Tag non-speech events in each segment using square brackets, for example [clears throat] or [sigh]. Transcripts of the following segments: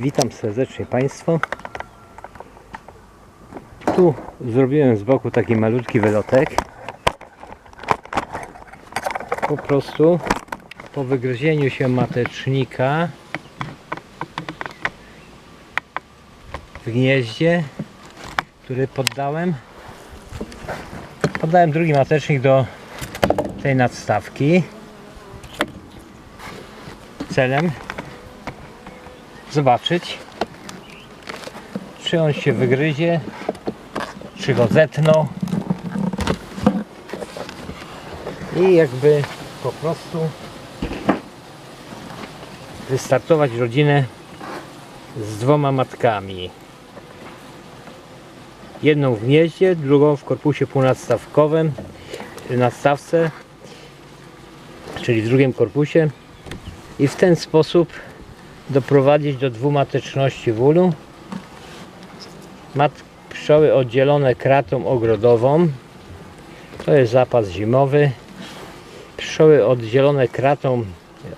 Witam serdecznie Państwa. Tu zrobiłem z boku taki malutki wylotek. Po prostu po wygryzieniu się matecznika w gnieździe, który poddałem, poddałem drugi matecznik do tej nadstawki celem zobaczyć. Czy on się wygryzie czy go zetną. I jakby po prostu wystartować rodzinę z dwoma matkami. Jedną w gnieździe, drugą w korpusie półnadstawkowym nadstawce czyli w drugim korpusie. I w ten sposób doprowadzić do dwumateczności w ulu. Mat pszczoły oddzielone kratą ogrodową. To jest zapas zimowy. Pszczoły oddzielone kratą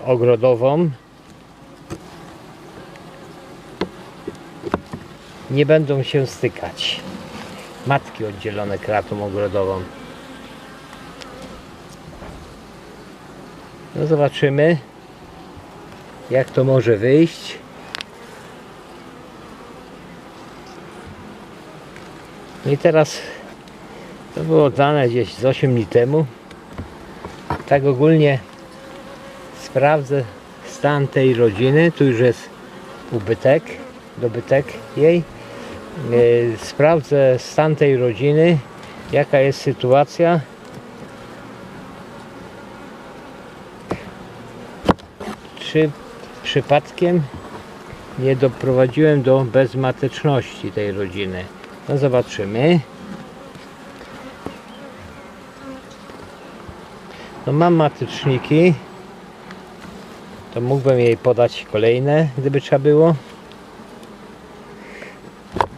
ogrodową. Nie będą się stykać. Matki oddzielone kratą ogrodową. No zobaczymy jak to może wyjść. No i teraz to było dane gdzieś z 8 dni temu. Tak ogólnie sprawdzę stan tej rodziny. Tu już jest ubytek, dobytek jej. Yy, Sprawdzę stan tej rodziny, jaka jest sytuacja. Czy przypadkiem nie doprowadziłem do bezmateczności tej rodziny. No zobaczymy. No mam mateczniki. To mógłbym jej podać kolejne, gdyby trzeba było.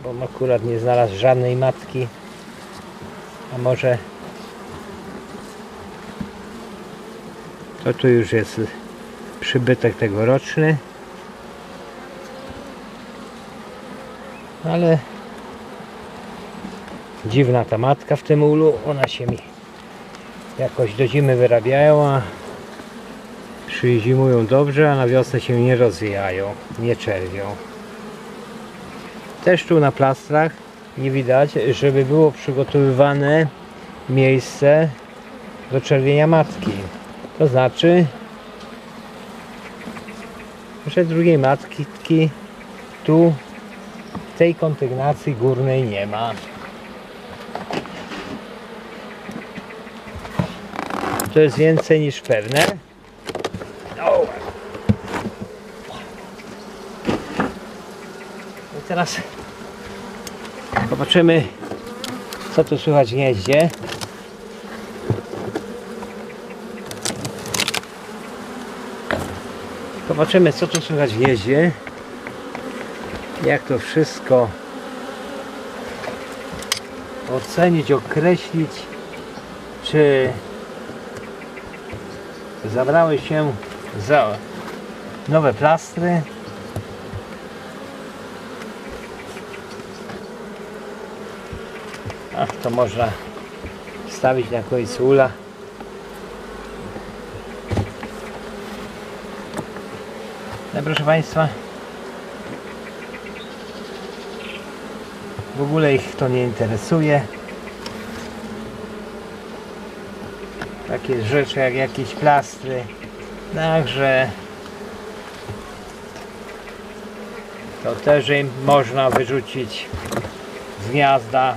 Bo akurat nie znalazł żadnej matki. A może to tu już jest przybytek tegoroczny. Ale dziwna ta matka w tym ulu. Ona się mi jakoś do zimy wyrabiają, a przyzimują dobrze, a na wiosnę się nie rozwijają, nie czerwią. Też tu na plastrach nie widać, żeby było przygotowywane miejsce do czerwienia matki. To znaczy że drugiej matki tu w tej kondygnacji górnej nie ma. To jest więcej niż pewne. O. I teraz zobaczymy co tu słychać w gnieździe. Zobaczymy co tu słychać w jeździe. Jak to wszystko ocenić, określić, czy zabrały się za nowe plastry. Ach, to można stawić na końcu ula. No proszę Państwa, w ogóle ich to nie interesuje. Takie rzeczy jak jakieś plastry. Także to też im można wyrzucić z gniazda.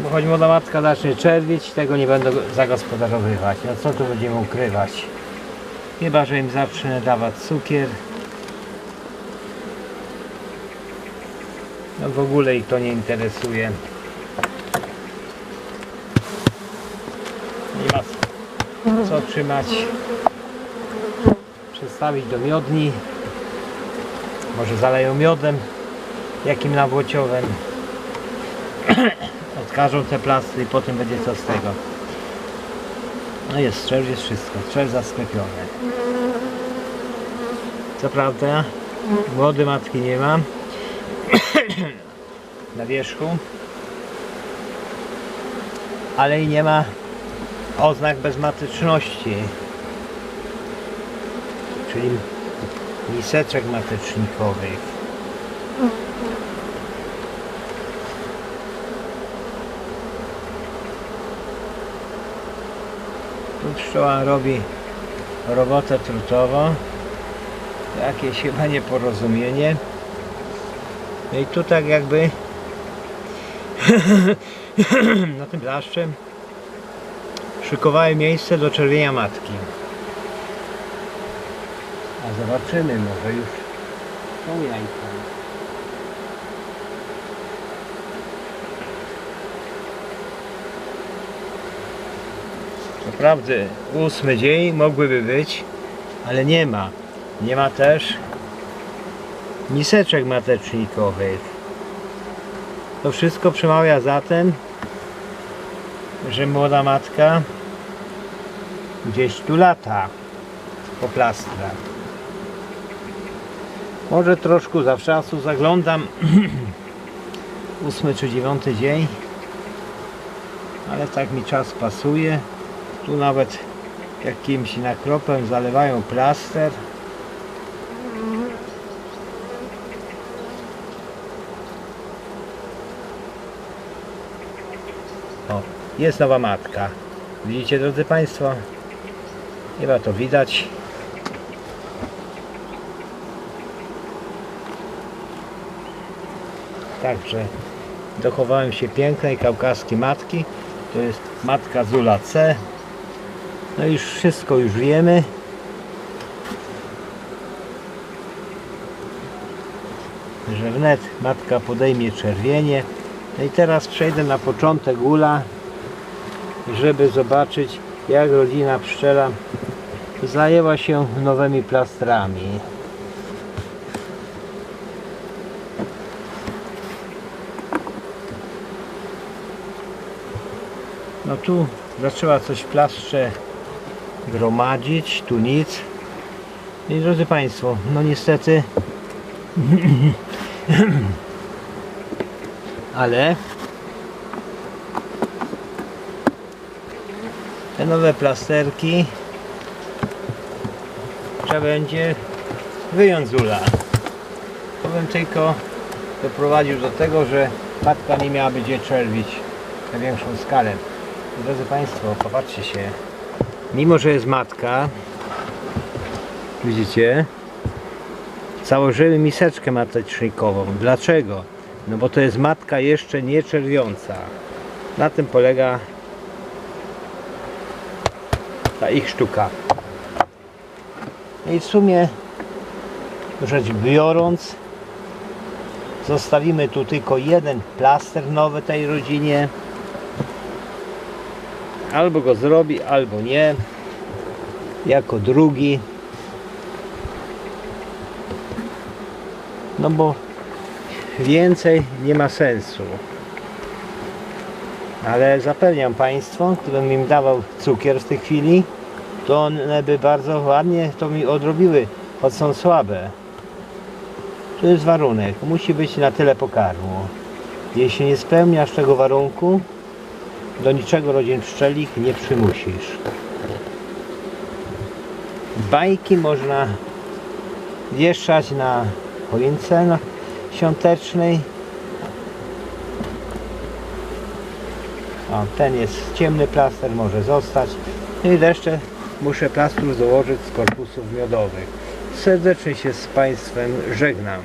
Bo choć młoda matka zacznie czerwić, tego nie będą zagospodarowywać. No co tu będziemy ukrywać? Chyba, że im zacznę dawać cukier. No w ogóle ich to nie interesuje. Nie ma co trzymać. Przestawić do miodni. Może zaleją miodem jakim nawłociowym. [clears throat] Odkażą te plastry i potem będzie co z tego. No jest strzelb, jest wszystko. Strzelb zasklepiony. Co prawda, młody matki nie ma [coughs] na wierzchu, ale i nie ma oznak bezmatyczności, czyli miseczek matecznikowych. Pszczoła robi robotę trutową. Jakieś chyba nieporozumienie. No i tu tak jakby [laughs] na tym blaszczem szykowały miejsce do czerwienia matki. A zobaczymy, może już są jajka. Naprawdę ósmy dzień mogłyby być, ale nie ma. Nie ma też miseczek matecznikowych. To wszystko przemawia za tym, że młoda matka gdzieś tu lata po plastrach. Może troszkę zawczasu zaglądam [clears throat] ósmy czy dziewiąty dzień, ale tak mi czas pasuje. Tu nawet jakimś nakropem zalewają plaster. O, jest nowa matka. Widzicie drodzy Państwo? Chyba to widać. Także dochowałem się pięknej kaukaskiej matki. To jest matka Zula C. No już wszystko już wiemy. Że wnet matka podejmie czerwienie. No i teraz przejdę na początek ula, żeby zobaczyć jak rodzina pszczela zajęła się nowymi plastrami. No tu zaczęła coś plastrze gromadzić, tu nic. I drodzy Państwo, no niestety [clears throat] ale te nowe plasterki trzeba będzie wyjąć z ula. To bym tylko doprowadził do tego, że matka nie miałaby gdzie czerwić na większą skalę. Drodzy Państwo, popatrzcie się. Mimo, że jest matka, widzicie, założyły miseczkę matecznikową. Dlaczego? No bo to jest matka jeszcze nie czerwiąca. Na tym polega ta ich sztuka. I w sumie rzecz biorąc zostawimy tu tylko jeden plaster nowy tej rodzinie albo go zrobi, albo nie. Jako drugi. No bo więcej nie ma sensu. Ale zapewniam Państwo gdybym im dawał cukier w tej chwili to one by bardzo ładnie to mi odrobiły choć są słabe. To jest warunek. Musi być na tyle pokarmu. Jeśli nie spełniasz tego warunku do niczego rodzin pszczelik nie przymusisz. Bajki można wieszać na choince świątecznej. O, ten jest ciemny plaster może zostać. No i jeszcze muszę plastrów założyć z korpusów miodowych. Serdecznie się z Państwem żegnam